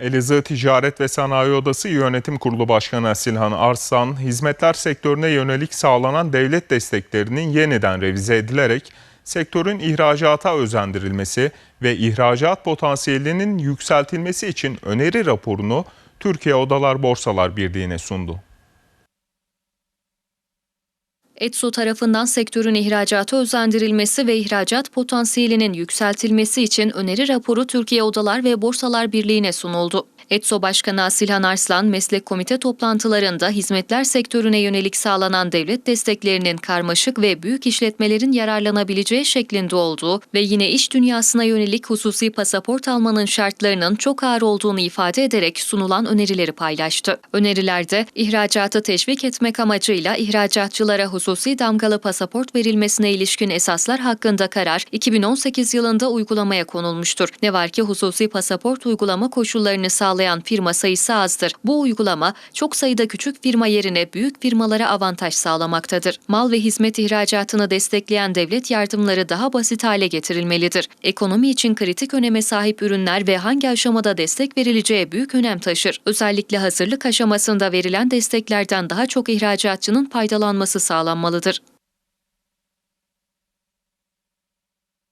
Elazığ Ticaret ve Sanayi Odası Yönetim Kurulu Başkanı Silhan Arslan, hizmetler sektörüne yönelik sağlanan devlet desteklerinin yeniden revize edilerek sektörün ihracata özendirilmesi ve ihracat potansiyelinin yükseltilmesi için öneri raporunu Türkiye Odalar Borsalar Birliği'ne sundu. ETSO tarafından sektörün ihracata özendirilmesi ve ihracat potansiyelinin yükseltilmesi için öneri raporu Türkiye Odalar ve Borsalar Birliği'ne sunuldu. ETSO Başkanı Asilhan Arslan, meslek komite toplantılarında hizmetler sektörüne yönelik sağlanan devlet desteklerinin karmaşık ve büyük işletmelerin yararlanabileceği şeklinde olduğu ve yine iş dünyasına yönelik hususi pasaport almanın şartlarının çok ağır olduğunu ifade ederek sunulan önerileri paylaştı. Önerilerde ihracatı teşvik etmek amacıyla ihracatçılara hususi damgalı pasaport verilmesine ilişkin esaslar hakkında karar 2018 yılında uygulamaya konulmuştur. Ne var ki hususi pasaport uygulama koşullarını sağlayan firma sayısı azdır. Bu uygulama çok sayıda küçük firma yerine büyük firmalara avantaj sağlamaktadır. Mal ve hizmet ihracatını destekleyen devlet yardımları daha basit hale getirilmelidir. Ekonomi için kritik öneme sahip ürünler ve hangi aşamada destek verileceği büyük önem taşır. Özellikle hazırlık aşamasında verilen desteklerden daha çok ihracatçının faydalanması sağlanmalıdır.